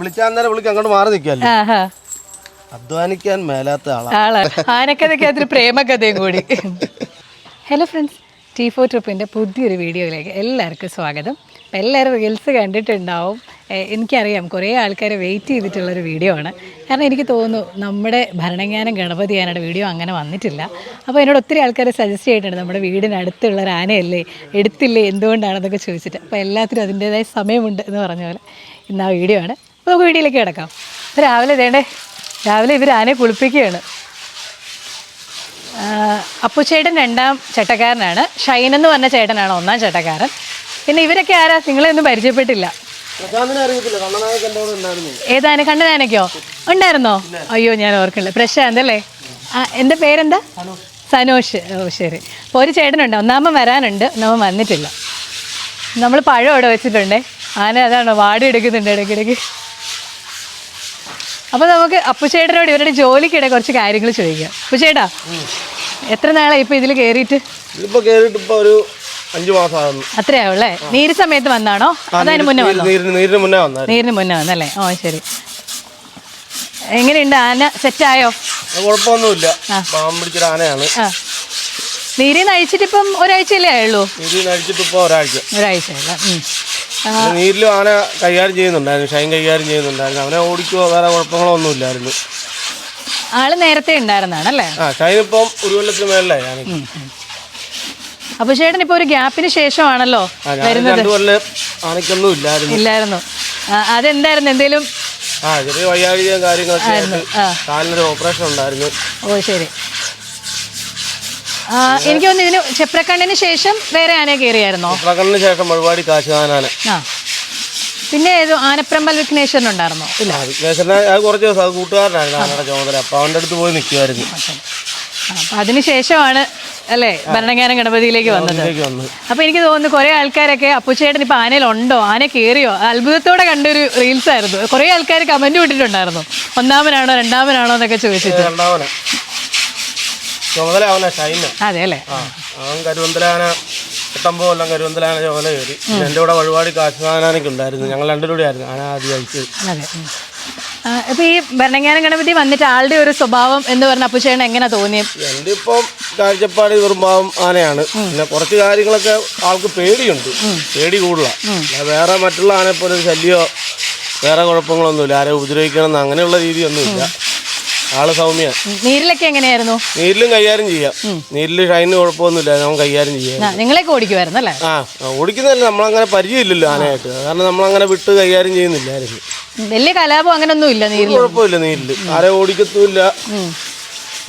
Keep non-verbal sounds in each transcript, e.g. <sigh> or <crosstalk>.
വിളിച്ചാൽ നേരം വിളിക്ക് അങ്ങോട്ട് മാറി നിൽക്കാല്ലേ അധ്വാനിക്കാൻ മേലാത്ത പ്രേമകഥയും കൂടി. ഹലോ ഫ്രണ്ട്സ് ടി ഫോർ ട്രിപ്പിന്റെ പുതിയൊരു വീഡിയോയിലേക്ക് എല്ലാവർക്കും സ്വാഗതം. അപ്പം എല്ലാവരും റീൽസ് കണ്ടിട്ടുണ്ടാവും. എനിക്കറിയാം കുറേ ആൾക്കാർ വെയിറ്റ് ചെയ്തിട്ടുള്ളൊരു വീഡിയോ ആണ്. കാരണം എനിക്ക് തോന്നുന്നു നമ്മുടെ ഭരണങ്ങാനം ഗണപതി ആനയുടെ വീഡിയോ അങ്ങനെ വന്നിട്ടില്ല. അപ്പോൾ എന്നോട് ഒത്തിരി ആൾക്കാർ സജസ്റ്റ് ചെയ്തിട്ടുണ്ട് നമ്മുടെ വീടിനടുത്തുള്ള ഒരു ആനയല്ലേ എടുത്തില്ലേ എന്തുകൊണ്ടാണെന്നൊക്കെ ചോദിച്ചിട്ട്. അപ്പോൾ എല്ലാത്തിനും അതിന്റേതായ സമയമുണ്ട് എന്ന് പറഞ്ഞ പോലെ ഇന്ന് ആ വീഡിയോ ആണ്. അപ്പോൾ നമുക്ക് വീട്ടിലേക്ക് കിടക്കാം. രാവിലെ ഇതേണ്ടേ? രാവിലെ ഇവർ ആനയെ കുളിപ്പിക്കുകയാണ്. അപ്പുച്ചേട്ടൻ രണ്ടാം ചേട്ടക്കാരനാണ്. ഷൈൻ എന്ന് പറഞ്ഞ ചേട്ടനാണ് ഒന്നാം ചേട്ടക്കാരൻ. പിന്നെ ഇവരൊക്കെ ആരാ? നിങ്ങളെ ഒന്നും പരിചയപ്പെട്ടില്ല. ഏതാണ് കണ്ടതാനൊക്കെയോ ഉണ്ടായിരുന്നോ? അയ്യോ ഞാൻ ഓർക്കില്ല പ്രശാന്ത് അല്ലേ? ആ എന്റെ പേരെന്താ? സനോഷ്. ഓ ശരി. അപ്പോൾ ഒരു ചേട്ടനുണ്ട്. ഒന്നാമൻ വരാനുണ്ട്. ഒന്നാമൻ വന്നിട്ടില്ല. നമ്മൾ പഴം അവിടെ വെച്ചിട്ടുണ്ടേ. ആന അതാണോ വാടി എടുക്കുന്നുണ്ട് ഇടയ്ക്കിടയ്ക്ക്? അപ്പോൾ നമുക്ക് അപ്പുചേട്ടനോട് ഇവരുടെ ജോലിക്കിടെ കുറച്ച് കാര്യങ്ങൾ ചോദിക്കാം. അപ്പുചേട്ടാ എത്ര നാളായി ഇപ്പൊ ഇതിൽ ഇതിപ്പോ കേറിയിട്ട് ഇപ്പൊ ഒരു അഞ്ചു മാസമാകുന്നു അത്രയാവുള്ളേ? നീര് സമയത്ത് വന്നാണോ? അതതിന് മുന്നേ വന്നോ? നീരിന് മുന്നേ നീരിന് മുന്നേ വന്നല്ലേ? ഓ ശരി. എങ്ങനെയുണ്ട് ആന? സെറ്റായോ? ആയോ കുഴപ്പമൊന്നുമില്ല. പിടിച്ചൊരു ആനയാണ്. നീരിന്ന് നീരിൽ ഇപ്പം ഒരാഴ്ചയല്ലേ ആയുള്ളൂ? ഒരാഴ്ച. ഒരാഴ്ച അല്ല നീരിലും ആന കൈകാര്യം ചെയ്യുന്നുണ്ടായിരുന്നു ഷൈൻ കൈകാര്യം ചെയ്യുന്നുണ്ടായിരുന്നു. അവനെ ഓടിക്കുവോ? വേറെ കുഴപ്പങ്ങളോ ഒന്നും ഇല്ലായിരുന്നു ആൾ നേരത്തെ ഉണ്ടായിരുന്നാണല്ലേ? ആ ഷൈൻ ഇപ്പം ഒരു കൊല്ലത്തിന് മേളിലായി ഞാൻ അപ്പൊ ചേട്ടൻ ഇപ്പൊ ഒരു ഗ്യാപ്പിന് ശേഷമാണല്ലോ വരുന്നത്? ഇല്ലായിരുന്നു. അതെന്തായിരുന്നു? എന്തേലും ആ ചെറിയ വയ്യാഴികയും കാര്യങ്ങളൊക്കെ ആയിട്ട് ആ. കാലിനൊരു ഓപ്പറേഷൻ ഉണ്ടായിരുന്നു. ഓ ശരി. എനിക്ക് തോന്നുന്നു ഇതിന് ചെപ്രക്കണ്ണിന് ശേഷം വേറെ ആന കയറിയായിരുന്നോ? ചെപ്രക്കണ്ണിന് ശേഷം ഒരുപാട് കാശുകാനാന. പിന്നെ ഏതോ ആനപ്രമ്പൽ വിഘ്നേശ്വരൻ ഉണ്ടായിരുന്നോ? ഇല്ല വിഘ്നേശ്വരനെ അത് കുറച്ച് ദിവസം അത് കൂട്ടുകാരനായിരുന്നു ആനയുടെ ചുമതല. അപ്പൊ അവന്റെ അടുത്ത് പോയി നിൽക്കുമായിരുന്നു അപ്പൊ അതിനുശേഷമാണ് അല്ലേ ഭരണങ്ങാനം ഗണപതിയിലേക്ക് വന്നത്. അപ്പൊ എനിക്ക് തോന്നുന്നു കുറെ ആൾക്കാരൊക്കെ അപ്പുച്ചേട്ടൻ ഇപ്പൊ ആനയിലുണ്ടോ? ആന കയറിയോ? അത്ഭുതത്തോടെ കണ്ടൊരു റീൽസ് ആയിരുന്നു കുറെ ആൾക്കാർ കമന്റ് വിട്ടിട്ടുണ്ടായിരുന്നു ഒന്നാമനാണോ രണ്ടാമനാണോ എന്നൊക്കെ ചോദിച്ചിട്ട്. രണ്ടാമന ചുമതല അവനാ ഷൈന. അതെ അല്ലേ? ആ അവൻ കരുവന്തലാന എട്ടമ്പോ കൊല്ലം കരുവന്തലാന ചുമതല കയറി. എന്റെ എന്റെ കൂടെ വഴിപാട് കാശുകാനാനൊക്കെ ഉണ്ടായിരുന്നു. ഞങ്ങൾ രണ്ടുപേരും ആയിരുന്നു. ആന ആദ്യം അയച്ചത്. അതെ. ഇപ്പൊ ഈ ഭരണങ്ങാനം ഗണപതി വന്നിട്ട് ആളുടെ ഒരു സ്വഭാവം എന്ന് പറഞ്ഞ അപ്പുച്ചേട്ടൻ എങ്ങനെ തോന്നി എന്റെ ഇപ്പം കാഴ്ചപ്പാട് വെറുമ്പാവം ആനയാണ്. പിന്നെ കുറച്ച് കാര്യങ്ങളൊക്കെ ആൾക്ക് പേടിയുണ്ട്. പേടി കൂടുതലാണ് വേറെ മറ്റുള്ള ആനയെ പോലെ ഒരു ശല്യമോ വേറെ കുഴപ്പങ്ങളൊന്നുമില്ല. ആരെ ഉപദ്രവിക്കണം എന്ന് അങ്ങനെയുള്ള രീതിയൊന്നുമില്ല. ആൾ സൗമ്യ. നീരിലൊക്കെ എങ്ങനെയായിരുന്നു? നീരിലും കൈകാര്യം ചെയ്യാം. നീരിൽ ഷൈന് കുഴപ്പമൊന്നുമില്ല നമുക്ക് കൈകാര്യം ചെയ്യാം. നിങ്ങളെ നിങ്ങളെയൊക്കെ ഓടിക്കുമായിരുന്നു അല്ലേ? ആ ഓടിക്കുന്നതല്ല നമ്മളങ്ങനെ പരിചയമില്ലല്ലോ ആനയായിട്ട്. കാരണം നമ്മളങ്ങനെ വിട്ട് കൈകാര്യം ചെയ്യുന്നില്ലായിരുന്നു വലിയ കലാപം അങ്ങനൊന്നും ഇല്ല നീരിൽ കുഴപ്പമില്ല നീരിൽ ആരെ ഓടിക്കത്തുമില്ല.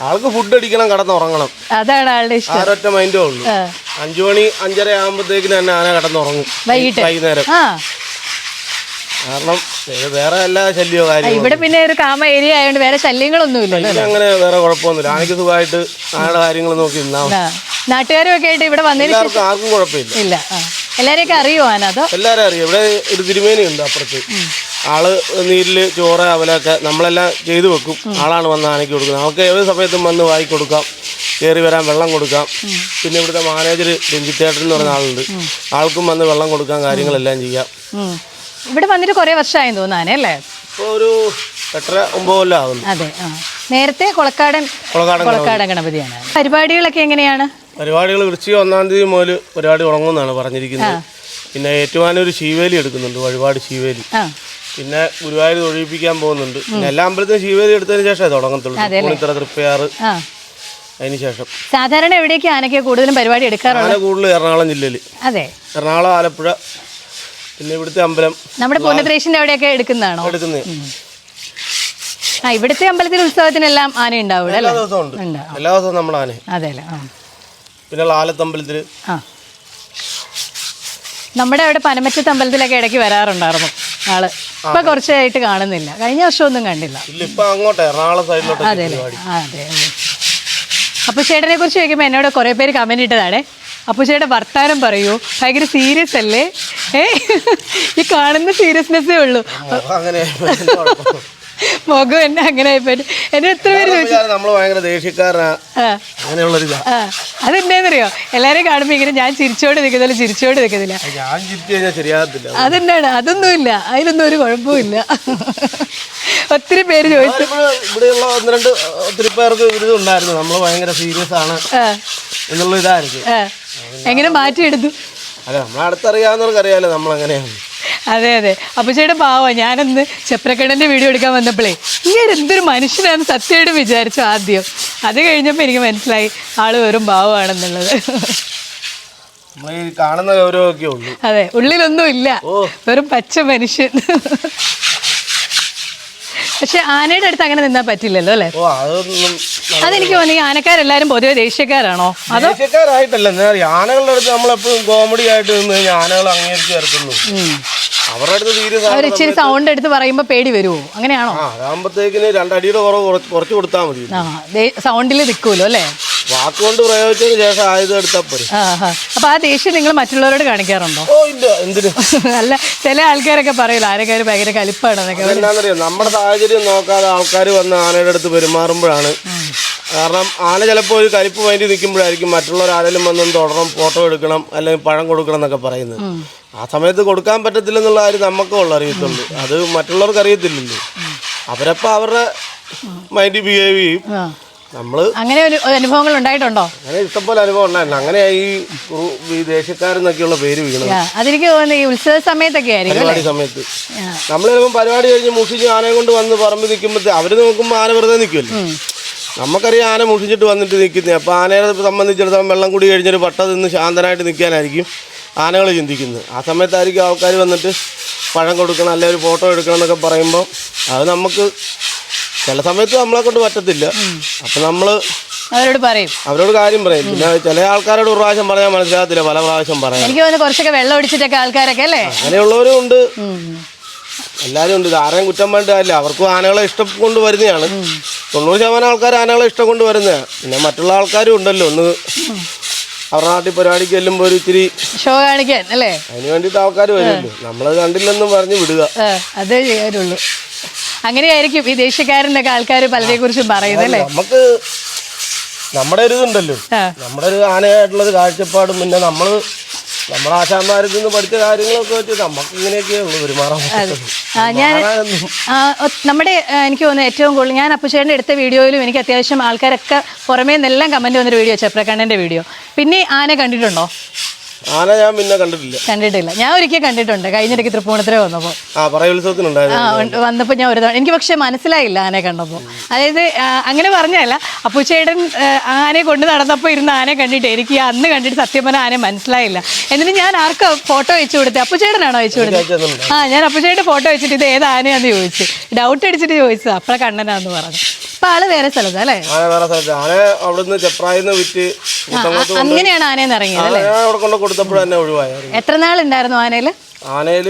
ആൾക്ക് ഫുഡ് അടിക്കണം കടന്നുറങ്ങണം അതാണ് ആളുടെ ഇഷ്ടം. ആരൊറ്റ മൈൻഡേ ഉള്ളൂ. അഞ്ചു മണി അഞ്ചര ആകുമ്പോഴത്തേക്കിന് തന്നെ ആന കടന്നുറങ്ങും വൈകിട്ട്. വൈകുന്നേരം. കാരണം വേറെ എല്ലാ ശല്യവും കാര്യങ്ങളോ ഇവിടെ പിന്നെ ഒരു കാമ ഏരിയ ആയതുകൊണ്ട് വേറെ ശല്യങ്ങളൊന്നും ഇല്ലല്ലോ അങ്ങനെ വേറെ കുഴപ്പമൊന്നുമില്ല. ആനയ്ക്ക് സുഖമായിട്ട് ആനയുടെ കാര്യങ്ങൾ നോക്കി. നാട്ടുകാരും ഒക്കെ ആയിട്ട് ഇവിടെ എല്ലാവർക്കും ആർക്കും കുഴപ്പമില്ല. ഇല്ല. എല്ലാരെയൊക്കെ അറിയുമോ ആന? അതോ എല്ലാവരും അറിയാം. ഇവിടെ ഒരു തിരുമേനി ഉണ്ട് അപ്പുറത്ത്. ആൾ നീരിൽ ചോറ് അവലൊക്കെ നമ്മളെല്ലാം ചെയ്തു വെക്കും. ആളാണ് വന്ന് ആനയ്ക്ക് കൊടുക്കുന്നത്. അവർക്ക് ഏത് സമയത്തും വന്ന് വായി കൊടുക്കാം. കയറി വരാൻ വെള്ളം കൊടുക്കാം. പിന്നെ ഇവിടുത്തെ മാനേജർ രഞ്ജിത്തേട്ടൻ എന്ന് പറഞ്ഞ ആളുണ്ട്. ആൾക്കും വന്ന് വെള്ളം കൊടുക്കാൻ കാര്യങ്ങളെല്ലാം ചെയ്യാം. ഇവിടെ വന്നിട്ട് കുറെ വർഷമായി തോന്നാനേ അല്ലേ? ഇപ്പോൾ ഒരു എട്ടര ഒമ്പത് കൊല്ലം അതെ ആ. നേരത്തെ കൊളക്കാടൻ കൊളക്കാടൻ കൊളക്കാടൻ ഗണപതിയാണ്. പരിപാടികളൊക്കെ എങ്ങനെയാണ്? പരിപാടികൾ വൃശ്ചിക ഒന്നാം തീയതി മുതൽ പരിപാടി തുടങ്ങുമെന്നാണ് പറഞ്ഞിരിക്കുന്നത്. പിന്നെ ഏറ്റുമാനൊരു ശീവേലി എടുക്കുന്നുണ്ട് വഴിപാട് ശീവേലി. പിന്നെ ഗുരുവായൂർ ഒഴിപ്പിക്കാൻ പോകുന്നുണ്ട്. പിന്നെ എല്ലാ അമ്പലത്തിനും ശീവേലി എടുത്തതിന് ശേഷമേ തുടങ്ങത്തുള്ളൂ. ഇത്ര തൃപ്പയാറ് അതിനുശേഷം അതിന് ശേഷം. സാധാരണ എവിടെയൊക്കെ ആനയ്ക്ക് കൂടുതലും പരിപാടി എടുക്കാറുണ്ട് കൂടുതൽ എറണാകുളം ജില്ലയിൽ. അതെ. എറണാകുളം ആലപ്പുഴ പിന്നെ ഇവിടുത്തെ അമ്പലം നമ്മുടെ പൂർണത്രേശിന്റെ അവിടെയൊക്കെ എടുക്കുന്നതാണോ? എടുക്കുന്നത് ആ ഇവിടുത്തെ അമ്പലത്തിൽ ഉത്സവത്തിനെല്ലാം ആന ഉണ്ടാവും എല്ലാ ദിവസവും ഉണ്ട്. എല്ലാ ദിവസവും നമ്മുടെ ആന അതെ അല്ലേ ആ. പിന്നെ ലാലത്തമ്പലത്തിൽ ആ. നമ്മുടെ അവിടെ പനമറ്റത്ത് അമ്പലത്തിലൊക്കെ ഇടയ്ക്ക് വരാറുണ്ടായിരുന്നു ആൾ. ഇപ്പൊ കുറച്ചായിട്ട് കാണുന്നില്ല. കഴിഞ്ഞ വർഷമൊന്നും കണ്ടില്ല. അതെ അപ്പൊ ചേട്ടനെ കുറിച്ച് ചോദിക്കുമ്പോ എന്നോട് കുറെ പേര് കമന്റ് ഇട്ടതാണേ. അപ്പൊ ചേട്ടൻ വർത്താനം പറയൂ. ഭയങ്കര സീരിയസ് അല്ലേ? ഏ? ഈ കാണുന്ന സീരിയസ്നെസ്സേ ഉള്ളൂ. മുഖം എന്നെ അങ്ങനെ ആയിപ്പോയി എന്നെ എത്ര പേര് അതെന്താന്നറിയോ? എല്ലാരെയും കാണുമ്പോൾ ഇങ്ങനെ ഞാൻ ചിരിച്ചോണ്ട് നിൽക്കുന്നില്ല ചിരിച്ചോണ്ട് നിൽക്കുന്നില്ല. അതെന്നാണ് അതൊന്നുമില്ല. അതിലൊന്നും ഒരു കുഴപ്പമില്ല ഒത്തിരി പേര് ചോദിച്ചു. ഇവിടെയുള്ള ഒന്ന് രണ്ട് ഒത്തിരി പേർക്ക് ഇത് ഉണ്ടായിരുന്നു നമ്മൾ ഭയങ്കര സീരിയസ് ആണ്. എന്നുള്ള ഇതായിരിക്കും ആ. എങ്ങനെ മാറ്റിയെടുത്തു? അല്ല നമ്മളെ അടുത്തറിയാവുന്നവർക്ക് അറിയാലോ നമ്മൾ അതെ അതെ. അപ്പൊ ചേട്ടൻ പാവാ ഞാനന്ന് ചെപ്രക്കടന്റെ വീഡിയോ എടുക്കാൻ വന്നപ്പോഴേ ഇങ്ങനെ എന്തൊരു മനുഷ്യനാണ് സത്യമായിട്ട് വിചാരിച്ചു ആദ്യം. അത് കഴിഞ്ഞപ്പോൾ എനിക്ക് മനസ്സിലായി ആൾ വെറും പാവമാണെന്നുള്ളത്. കാണുന്ന ഗൗരവമൊക്കെ ഉള്ളൂ. അതെ ഉള്ളിലൊന്നും ഇല്ല. വെറും പച്ച മനുഷ്യൻ. പക്ഷെ ആനയുടെ അടുത്ത് അങ്ങനെ നിന്നാൻ പറ്റില്ലല്ലോ അല്ലേ? ഓ അതൊന്നും അതെനിക്ക് തോന്നി ആനക്കാരെല്ലാരും പൊതുവെ ദേഷ്യക്കാരാണോ? അതോ ദേശക്കാരായിട്ടല്ല എന്നാൽ ആനകളുടെ അടുത്ത് നമ്മളെപ്പോഴും കോമഡി ആയിട്ട് നിന്ന് കഴിഞ്ഞാൽ ആനകൾ അംഗീകരിച്ച് ചേർക്കുന്നു അവരുടെ അടുത്ത് സീരിയസ് അവർ ഇച്ചിരി സൗണ്ട് എടുത്ത് പറയുമ്പോ പേടി വരുമോ അങ്ങനെയാണോ? ആ അതാകുമ്പോഴത്തേക്കിന് രണ്ടടിയുടെ കുറവ് കുറച്ച് കുറച്ച് കൊടുത്താൽ മതി. സൗണ്ടിൽ നിൽക്കുമല്ലോ അല്ലേ? വാക്കുകൊണ്ട് പ്രയോഗിച്ചതിന് ശേഷം ആയുധം എടുത്താൽ പോരെ. ആ അപ്പൊ ആ ദേഷ്യം നിങ്ങൾ മറ്റുള്ളവരോട് കാണിക്കാറുണ്ടോ? ഓ ഇല്ല. എന്തിന്? അല്ല ചില ആൾക്കാരൊക്കെ പറയില്ല ആരെങ്കിലും ഭയങ്കര കലിപ്പാണെന്നൊക്കെ എന്താണെന്നറിയാം നമ്മുടെ സാഹചര്യം നോക്കാതെ ആൾക്കാർ വന്ന് ആനയുടെ അടുത്ത് പെരുമാറുമ്പോഴാണ്. കാരണം ആന ചിലപ്പോൾ ഒരു കരിപ്പ് മൈൻഡ് നിൽക്കുമ്പോഴായിരിക്കും മറ്റുള്ളവർ ആരെങ്കിലും വന്നൊന്ന് തുടരണം ഫോട്ടോ എടുക്കണം അല്ലെങ്കിൽ പഴം കൊടുക്കണം എന്നൊക്കെ പറയുന്നത്. ആ സമയത്ത് കൊടുക്കാൻ പറ്റത്തില്ലെന്നുള്ള കാര്യം നമുക്കേ ഉള്ളു അറിയത്തുള്ളൂ. അത് മറ്റുള്ളവർക്ക് അറിയത്തില്ലല്ലോ. അവരപ്പോൾ അവരുടെ മൈൻഡ് ബിഹേവ് ചെയ്യും. ആ. നമ്മൾ അങ്ങനെ ഒരു അനുഭവങ്ങൾ ഉണ്ടായിട്ടുണ്ടോ? അങ്ങനെ ഇഷ്ടംപോലെ അനുഭവം ഉണ്ടായിരുന്നു അങ്ങനെ ഈ ഈ ദേശക്കാരെന്നൊക്കെയുള്ള പേര് വീണത്. അതെനിക്ക് തോന്നുന്നു ഈ ഉത്സവ സമയത്തൊക്കെ ആയിരിക്കും പരിപാടി സമയത്ത്. നമ്മൾ ചിലപ്പോൾ പരിപാടി കഴിഞ്ഞ് മുഷിച്ച് ആനയെ കൊണ്ട് വന്ന് പറമ്പ് നിൽക്കുമ്പോഴത്തെ അവർ നോക്കുമ്പോൾ ആന വെറുതെ നിൽക്കുമല്ലോ നമുക്കറിയാം ആന മുഷിച്ചിട്ട് വന്നിട്ട് നിൽക്കുന്നത് അപ്പോൾ ആനയെ സംബന്ധിച്ചിടത്തോളം വെള്ളം കൂടി കഴിഞ്ഞൊരു പട്ട നിന്ന് ശാന്തനായിട്ട് നിൽക്കാനായിരിക്കും ആനകൾ ചിന്തിക്കുന്നത്. ആ സമയത്തായിരിക്കും ആൾക്കാർ വന്നിട്ട് പഴം കൊടുക്കണം അല്ലെങ്കിൽ ഒരു ഫോട്ടോ എടുക്കണം എന്നൊക്കെ പറയുമ്പോൾ അത് നമുക്ക് ചില സമയത്ത് നമ്മളെ കൊണ്ട് പറ്റത്തില്ല. അപ്പം നമ്മൾ അവരോട് പറയും. അവരോട് കാര്യം പറയും. പിന്നെ ചില ആൾക്കാരോട് ഒരു പ്രാവശ്യം പറഞ്ഞാൽ മനസ്സിലാകത്തില്ല. പല പ്രാവശ്യം പറയാം എനിക്ക് തോന്നുന്നു കുറച്ചൊക്കെ വെള്ളം ഒടിച്ചിട്ടൊക്കെ ആൾക്കാരൊക്കെ അല്ലേ? അങ്ങനെയുള്ളവരും ഉണ്ട്. എല്ലാരും എല്ലാവരും ഉണ്ട്. ഇത് ആരെയും കുറ്റം വേണ്ട കാര്യമില്ല. അവർക്കും ആനകളെ ഇഷ്ടം കൊണ്ട് വരുന്നതാണ്. തൊണ്ണൂറ് ശതമാനം ആൾക്കാർ ആനകളെ ഇഷ്ടം കൊണ്ട് വരുന്നതാണ് പിന്നെ മറ്റുള്ള ആൾക്കാരും ഉണ്ടല്ലോ. ഒന്ന് അവരുടെ നാട്ടിൽ പരിപാടിക്ക് ചെല്ലുമ്പോൾ ഒരു ഇച്ചിരി ഷോ കാണിക്കാൻ അല്ലേ? അതിന് വേണ്ടിയിട്ട് ആൾക്കാർ വരുമല്ലോ നമ്മളത് കണ്ടില്ലെന്നും പറഞ്ഞ് വിടുക. അതേ ചെയ്യാറുള്ളൂ. അങ്ങനെയായിരിക്കും ഈ ദേശീയക്കാരനൊക്കെ ആൾക്കാർ പലരെ കുറിച്ചും പറയുന്നത് അല്ലേ? നമുക്ക് നമ്മുടെ ഒരു ഇതുണ്ടല്ലോ. നമ്മുടെ ഒരു ആനയായിട്ടുള്ളൊരു കാഴ്ചപ്പാടും പിന്നെ നമ്മൾ നമ്മുടെ ആശാന്മാരിൽ നിന്ന് പഠിച്ച കാര്യങ്ങളൊക്കെ വെച്ച് നമുക്ക് ഇങ്ങനെയൊക്കെയേ ഉള്ളൂ പെരുമാറാൻ. ഞാൻ നമ്മുടെ എനിക്ക് തോന്നുന്നു ഏറ്റവും കൂടുതൽ ഞാൻ അപ്പുച്ചേട്ടന്റെ എടുത്ത വീഡിയോയിലും എനിക്ക് അത്യാവശ്യം ആൾക്കാരൊക്കെ പുറമേ നിന്നെല്ലാം കമന്റ് വന്നൊരു വീഡിയോ ചെപ്രക്കണ്ണന്റെ വീഡിയോ. പിന്നെ ആന കണ്ടിട്ടുണ്ടോ? ആന ഞാൻ പിന്നെ കണ്ടിട്ടില്ല. കണ്ടിട്ടില്ല. ഞാൻ ഒരിക്കൽ കണ്ടിട്ടുണ്ട്. കഴിഞ്ഞിടയ്ക്ക് തൃപ്പൂണിത്തുറ വന്നപ്പോൾ ആ പറയുത്സവത്തിനുണ്ടായിരുന്നു വന്നപ്പോൾ ഞാൻ ഒരു തവണ എനിക്ക് പക്ഷേ മനസ്സിലായില്ല ആനയെ കണ്ടപ്പോൾ അതായത് അങ്ങനെ പറഞ്ഞല്ല അപ്പുച്ചേട്ടൻ ആനയെ കൊണ്ട് നടന്നപ്പോൾ ഇരുന്ന് ആനയെ കണ്ടിട്ട് എനിക്ക് അന്ന് കണ്ടിട്ട് സത്യം പറഞ്ഞാൽ ആനയെ മനസ്സിലായില്ല. എന്നിട്ട് ഞാൻ ആർക്കാ ഫോട്ടോ അയച്ചു കൊടുത്തത് അപ്പുച്ചേട്ടനാണോ അയച്ചു കൊടുത്തത്. ആ ഞാൻ അപ്പുച്ചേട്ടന്റെ ഫോട്ടോ വെച്ചിട്ട് ഇത് ഏത് ആനയാന്ന് ചോദിച്ചു. ഡൗട്ട് അടിച്ചിട്ട് ചോദിച്ചത്. അപ്പഴ കണ്ണനാന്ന് പറഞ്ഞു അപ്പൊ ആൾ വേറെ സ്ഥലത്താ അല്ലേ? ആന വേറെ സ്ഥലത്ത്. ആന അവിടുന്ന് ചെപ്രായിന്ന് വിറ്റ് മുത്തങ്ങോട്ട് ആ, അങ്ങനെയാണ് ആനയെന്ന് ഇറങ്ങിയത് ആന കൊടുത്തപ്പോൾ തന്നെ ഒഴിവായിരുന്നു. എത്ര നാളുണ്ടായിരുന്നു ആനയിൽ? ആനയിൽ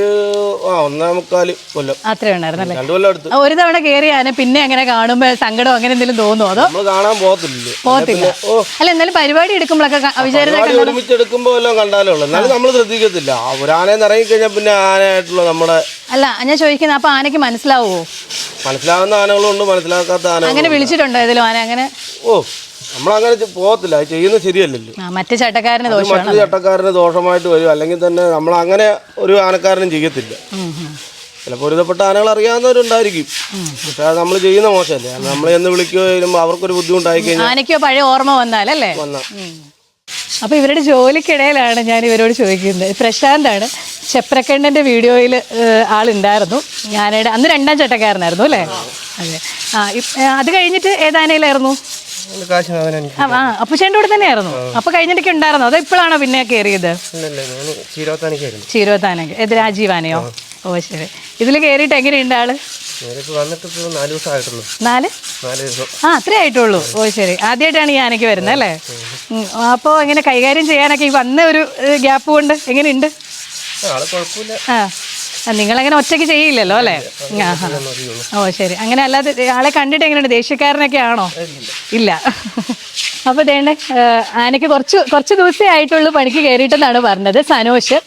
ആ ഒന്നേ മുക്കാൽ കൊല്ലം. അത്രേ ഉണ്ടായിരുന്നല്ലേ? രണ്ടു കൊല്ലം അടുത്ത് ഒരു തവണ കയറി ആന പിന്നെ അങ്ങനെ കാണുമ്പോ സങ്കടം അങ്ങനെ എന്തെങ്കിലും തോന്നുമോ അതോ? നമ്മൾ കാണാൻ പോകത്തില്ലല്ലോ. പോകത്തില്ല. അല്ല എന്നാലും പരിപാടി എടുക്കുമ്പോഴൊക്കെ പരിപാടി ഒരുമിച്ച് എടുക്കുമ്പോൾ എല്ലാം കണ്ടാലേ ഉള്ളൂ. എന്നാലും നമ്മൾ ശ്രദ്ധിക്കത്തില്ല. ആ ഒരു ആനയിൽ ഇറങ്ങിക്കഴിഞ്ഞാൽ പിന്നെ ആനയായിട്ടുള്ള നമ്മുടെ അല്ല ഞാൻ ചോദിക്കുന്നത് അപ്പൊ ആനയ്ക്ക് മനസ്സിലാവുമോ മനസ്സിലാവുന്ന ആനകളും ഉണ്ട് മനസ്സിലാക്കാത്ത ആന അങ്ങനെ വിളിച്ചിട്ടുണ്ടോ ആന? അങ്ങനെ ഓ നമ്മളങ്ങനെ പോകത്തില്ല. അത് ചെയ്യുന്നത് ശരിയല്ലല്ലോ. ആ, മറ്റു ചട്ടക്കാരന് അത് ദോഷമാണ് മറ്റൊരു ചട്ടക്കാരന് ദോഷമായിട്ട് വരും. അല്ലെങ്കിൽ തന്നെ നമ്മൾ അങ്ങനെ ഒരു ആനക്കാരനും ചെയ്യത്തില്ല. ഉം, ഉം. ചിലപ്പോൾ ഒരുതപ്പെട്ട ആനകൾ അറിയാവുന്നവരുണ്ടായിരിക്കും. പക്ഷെ അത് നമ്മൾ ചെയ്യുന്ന മോശമല്ലേ? നമ്മൾ എന്ന് വിളിക്കുകയോ ചെയ്യുമ്പോൾ അവർക്കൊരു ബുദ്ധിമുട്ടായി കഴിഞ്ഞാൽ ആനയ്ക്കോ പഴയ ഓർമ്മ വന്നാലല്ലേ? വന്ന. അപ്പൊ ഇവരുടെ ജോലിക്കിടയിലാണ് ഞാൻ ഇവരോട് ചോദിക്കുന്നത്. പ്രശാന്താണ്. ചെപ്രക്കണ്ണന്റെ വീഡിയോയിൽ ആളുണ്ടായിരുന്നു. ഞാനയുടെ അന്ന് രണ്ടാം ചട്ടക്കാരനായിരുന്നു അല്ലേ? അതെ. ആ അത് കഴിഞ്ഞിട്ട് ഏതാനയിലായിരുന്നു ആ അപ്പുച്ചേന്റെ കൂടെ തന്നെയായിരുന്നു? അപ്പൊ കഴിഞ്ഞിട്ടൊക്കെ ഉണ്ടായിരുന്നു? അതോ ഇപ്പോഴാണോ പിന്നെ കയറിയത് ചീരോത്താനൊക്കെ ഏത് രാജീവാനയോ? ഓ ശരി. ഇതിൽ കയറിയിട്ട് എങ്ങനെയുണ്ട് ആൾ? നാല് ആ അത്രേ ആയിട്ടുള്ളൂ. ഓ ശരി. ആദ്യമായിട്ടാണ് ഈ ആനയ്ക്ക് വരുന്നത് അല്ലേ? അപ്പോ എങ്ങനെ കൈകാര്യം ചെയ്യാനൊക്കെ ഈ വന്ന ഒരു ഗ്യാപ്പ് കൊണ്ട് എങ്ങനെയുണ്ട്? ആൾ അങ്ങനെ ഒറ്റയ്ക്ക് ചെയ്യില്ലല്ലോ അല്ലേ. ഓ ശരി. അങ്ങനെ അല്ലാതെ ആളെ കണ്ടിട്ട് എങ്ങനെയുണ്ട്? ദേഷ്യക്കാരനൊക്കെ ആണോ? ഇല്ല. അപ്പോൾ ദേണ്ടേ ആനയ്ക്ക് കുറച്ച് കുറച്ച് ദിവസമേ ആയിട്ടുള്ളൂ പണിക്ക് കയറിയിട്ടെന്നാണ് പറഞ്ഞത്. സനോഷ്.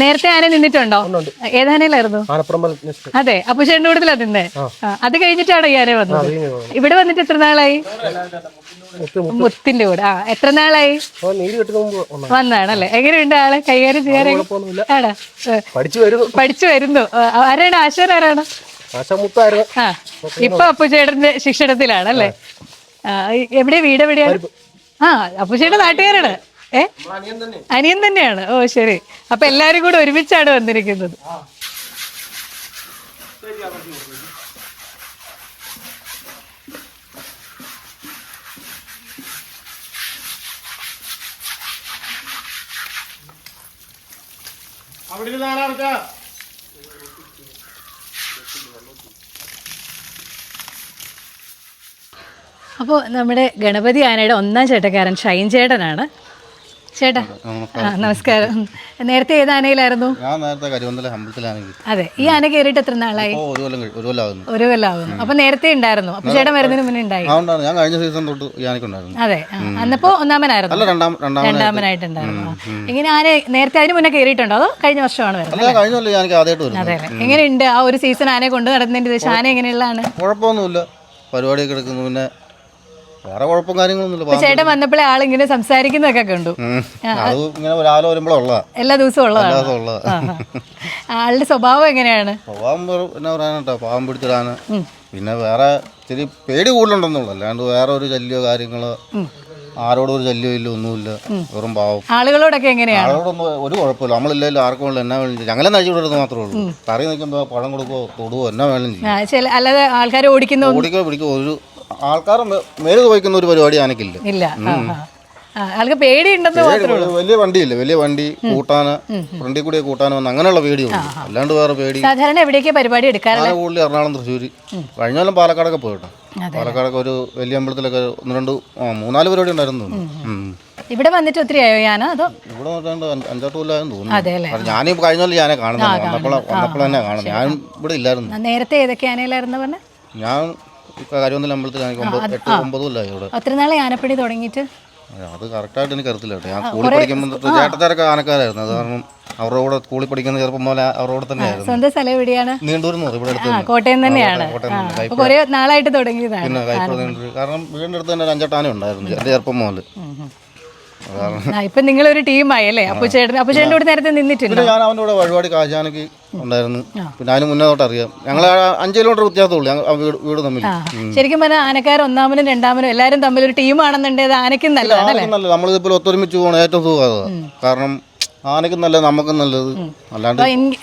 നേരത്തെ ആന നിന്നിട്ടുണ്ടോ? ഏതാനയിലായിരുന്നു അതെ അപ്പൊ ചേട്ടന്റെ കൂടുതലാ നിന്നേ? അത് കഴിഞ്ഞിട്ടാണോ ഈ ആന വന്നത്? ഇവിടെ വന്നിട്ട് എത്ര നാളായി? മുത്തിന്റെ കൂടെ. ആ എത്ര നാളായി? വന്നാണല്ലേ എങ്ങനെയുണ്ട് ആളെ? കൈകാര്യം ആടാ പഠിച്ചു വരുന്നു. ആരാണ്? ആശാൻ ആരാണ്? ഇപ്പൊ അപ്പുചേട്ടന്റെ ശിക്ഷണത്തിലാണ് അല്ലേ എവിടെ വീട് എവിടെയാണ് ആ അപ്പുചേട്ടൻ നാട്ടുകാരാണ്. ഏ? അനിയൻ തന്നെയാണ്. ഓ ശരി. അപ്പൊ എല്ലാരും കൂടെ ഒരുമിച്ചാണ് വന്നിരിക്കുന്നത്. അവിടെ അപ്പോൾ നമ്മുടെ ഗണപതി ആനയുടെ ഒന്നാം ചേട്ടക്കാരൻ ഷൈൻ ചേട്ടനാണ്. ചേട്ടാ നമസ്കാരം. നേരത്തെ ഏത് ആനയിലായിരുന്നു? ഞാൻ നേരത്തെ കരിവന്തല അമ്പലത്തിലാണെങ്കിൽ. അതെ ഈ ആന കയറിയിട്ട് എത്ര നാളായി? ഒരു കൊല്ലം ഒരു കൊല്ലം ഒരു കൊല്ലാവുന്നു. അപ്പൊ നേരത്തെ ഉണ്ടായിരുന്നു. അപ്പൊ ചേട്ടൻ വരുന്നതിന് മുന്നേ ഉണ്ടായി. ഞാൻ കഴിഞ്ഞ സീസൺ തൊട്ട് ഈ ആനക്കുണ്ടായിരുന്നു അതെ അന്നപ്പോ ഒന്നാമനായിരുന്നു? രണ്ടാമനായിട്ടുണ്ടായിരുന്നു. ഇങ്ങനെ ആന നേരത്തെ അതിന് മുന്നേ കയറിയിട്ടുണ്ടോ അതോ കഴിഞ്ഞ വർഷമാണ് വരുന്നത്? അതെ എങ്ങനെയുണ്ട് ആ ഒരു സീസൺ ആനയെ കൊണ്ട് നടന്നതിന്റെ ആന എങ്ങനെയുള്ളതാണ്? കുഴപ്പമൊന്നുമില്ല. പരിപാടിയൊക്കെ എടുക്കുന്നു. പിന്നെ വേറെ കുഴപ്പം കാര്യങ്ങളൊന്നുമില്ല. ചേട്ടൻ വന്നപ്പോഴേ ഇങ്ങനെ സംസാരിക്കുന്നതൊക്കെ കണ്ടു. അത് ഇങ്ങനെ രാവിലെ വരുമ്പോഴുള്ള എല്ലാ ദിവസവും ഉള്ളതാണ്. ആളുടെ സ്വഭാവം എങ്ങനെയാണ്? സ്വഭാവം എന്നാ പറയാനാട്ടോ പാവം പിടിച്ചിടാന്. പിന്നെ വേറെ ഇച്ചിരി പേടി കൂടുതലുണ്ടെന്നുള്ളു. അല്ലാണ്ട് വേറെ ഒരു ശല്യോ കാര്യങ്ങളോ ആരോടും ഒരു ശല്യോ ഇല്ല ഒന്നുമില്ല. വെറും പാവം. ആളുകളോടൊക്കെ എങ്ങനെയാണ്? ആളോടൊന്നും ഒരു കുഴപ്പമില്ല. നമ്മളില്ലല്ലോ ആർക്കും ഉള്ളു എന്നാ വേണം ഞങ്ങളെ നഴിച്ചു വിടരുത് മാത്രമേ ഉള്ളൂ. കറി നിൽക്കുമ്പോൾ പഴം കൊടുക്കുവോ തൊടുവോ എന്നാ വേണം അല്ലാതെ ആൾക്കാർ ഓടിക്കുന്ന? ഓടിക്കോ പിടിക്കോ ഒരു ആൾക്കാർ മേൽ പോയിക്കുന്ന ഒരു പരിപാടി ആനക്കില്ല. ഇല്ല. ആൾക്ക് പേടിയുണ്ടെന്ന് വലിയ വണ്ടിയില്ല? വലിയ വണ്ടി കൂട്ടാന് ഫ്രണ്ടിൽ കൂടി കൂട്ടാന് വന്ന് അങ്ങനെയുള്ള പേടിയുള്ളൂ അല്ലാണ്ട് വേറെ പേടി. സാധാരണ എവിടേക്ക് പരിപാടി എടുക്കാറ് കൂടുതൽ എറണാകുളം തൃശ്ശൂർ കഴിഞ്ഞ കൊല്ലം പാലക്കാടൊക്കെ പോയിട്ടോ. പാലക്കാടൊക്കെ ഒരു വലിയ അമ്പലത്തിലൊക്കെ ഒന്ന് രണ്ട് മൂന്നാൽ പരിപാടി ഉണ്ടായിരുന്നു. ഇവിടെ വന്നിട്ട് ഒത്തിരി ആയോ അതോ? ഇവിടെ അഞ്ചാട്ട് കൊല്ലായെന്ന് തോന്നുന്നു. ഞാനീ കഴിഞ്ഞ ഞാനെ കാണുന്നത്. വന്നപ്പോൾ വന്നപ്പോൾ തന്നെ കാണുന്നത്. ഞാൻ ഇവിടെ ഇല്ലായിരുന്നു. നേരത്തെ ഏതൊക്കെ ആനയിലായിരുന്നു പറഞ്ഞ? ഞാൻ കരുവന്തല അമ്പലത്തിൽ എനിക്ക് ഒമ്പത് എട്ട് ഒമ്പത് കൊല്ലമായി ഇവിടെ. ഒത്തിരി നാളെ ആനപ്പണി തുടങ്ങിയിട്ട്? അത് കറക്റ്റായിട്ട് എനിക്ക് അറിയത്തില്ല കേട്ടോ. ഞാൻ സ്കൂളിൽ പഠിക്കുമ്പോൾ ചേട്ടത്താരൊക്കെ ആനക്കാരായിരുന്നു. അത് കാരണം അവരുടെ കൂടെ സ്കൂളിൽ പഠിക്കുന്ന ചെറുപ്പം പോലെ അവരുടെ കൂടെ തന്നെയായിരുന്നു സ്വന്തം സ്ഥലം എവിടെയാണ്? നീണ്ടൂർന്ന് പറയും ഇവിടെ അടുത്ത് കോട്ടയം തന്നെയാണ്. കുറെ നാളായിട്ട് തുടങ്ങിയതാണ് പിന്നെ കൈപ്പുറ നീണ്ടൂർ. കാരണം വീടിന്റെ അടുത്ത് തന്നെ ഒരു അഞ്ചെട്ടാന ഉണ്ടായിരുന്നു എന്റെ ചെറുപ്പം മുതൽ അത് നിങ്ങൾ ഒരു ഇപ്പൊ ടീമായി അല്ലേ? അപ്പൊ ചേട്ടൻ അപ്പൊ ചേട്ടന്റെ കൂടെ നേരത്തെ നിന്നിട്ടുണ്ട്? പിന്നെ ഞാൻ അവന്റെ കൂടെ വഴിപാട് കാജാനക്ക് ഉണ്ടായിരുന്നു. പിന്നെ അതിന് മുന്നേ തൊട്ട് അറിയാം. ഞങ്ങൾ അഞ്ച് കിലോമീറ്റർ വ്യത്യാസമുള്ളൂ. ഞങ്ങൾ ആ വീട് വീട് തമ്മിൽ ശരിക്കും പറഞ്ഞാൽ ആനക്കാർ ഒന്നാമനും രണ്ടാമനും എല്ലാവരും തമ്മിൽ ഒരു ടീമാണെന്നുണ്ടെങ്കിൽ ആനയ്ക്കും നല്ലതാണ് അല്ലേ? ആനക്കും നമ്മളിതിപ്പോൾ ഒത്തൊരുമിച്ച് പോകണം ഏറ്റവും സുഖം കാരണം ആനക്കും നല്ലത് നമുക്കും നല്ലത്. അല്ലാണ്ട്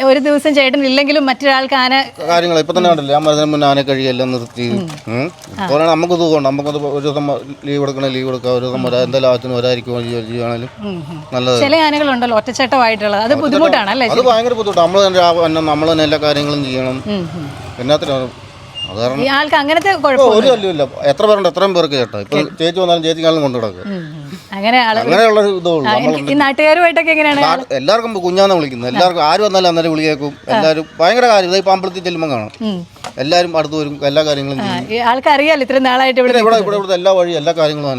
ഒരു ദിവസം ചേട്ടൻ ഇല്ലെങ്കിലും മറ്റൊരാൾക്ക് ആന കാര്യങ്ങൾ ഇപ്പൊ തന്നെ കണ്ടില്ലേ ഞാൻ മരുന്നിന് മുന്നേ ആനെ കഴിയെല്ലാം നിർത്തി. ഇപ്പോൾ നമുക്ക് സുഖമുണ്ട് നമുക്കത് ഒരു ദിവസം ലീവ് എടുക്കണേ ലീവ് എടുക്കാം ഒരു ദിവസം വരാ എന്തെങ്കിലും ആവശ്യത്തിന് വരാതിരിക്കുമോ ചെയ്യുകയാണെങ്കിലും നല്ലത്. ചില ആനകളുണ്ടല്ലോ ഒറ്റച്ചട്ടമായിട്ടുള്ളത്. അത് ബുദ്ധിമുട്ടാണ് അല്ലേ അത് ഭയങ്കര ബുദ്ധിമുട്ടാണ്. നമ്മൾ തന്നെ നമ്മൾ തന്നെ എല്ലാ കാര്യങ്ങളും ചെയ്യണം. എന്നാത്തിനാണ് ആൾക്ക് അങ്ങനത്തെ ഒരു ശല്യമില്ല എത്ര പേരുണ്ട് എത്രയും പേർക്ക് കേട്ടോ. ഇപ്പൊ ചേച്ചി വന്നാലും ചേച്ചിക്കാളും കൊണ്ടു കിടക്കുക അങ്ങനെ അങ്ങനെയുള്ള ഒരു ഇതേ ഉള്ളൂ ആ, നമ്മൾ എനിക്ക് ഈ നാട്ടുകാരുമായിട്ടൊക്കെ എങ്ങനെയാണ്? എല്ലാവർക്കും കുഞ്ഞാന്ന് വിളിക്കുന്നത്. എല്ലാവർക്കും ആര് വന്നാലും അന്നേരം വിളി എല്ലാവരും ഭയങ്കര കാര്യം. ഇതായി അമ്പലത്തിൽ ചെല്ലുമ്പോൾ കാണും. എല്ലാവരും അടുത്ത് വരും. എല്ലാ കാര്യങ്ങളും ആൾക്കറിയാലോ ഇത്ര നാളായിട്ട് ഇവിടെ ഇവിടെ ഇവിടെ എല്ലാ വഴി എല്ലാ കാര്യങ്ങളും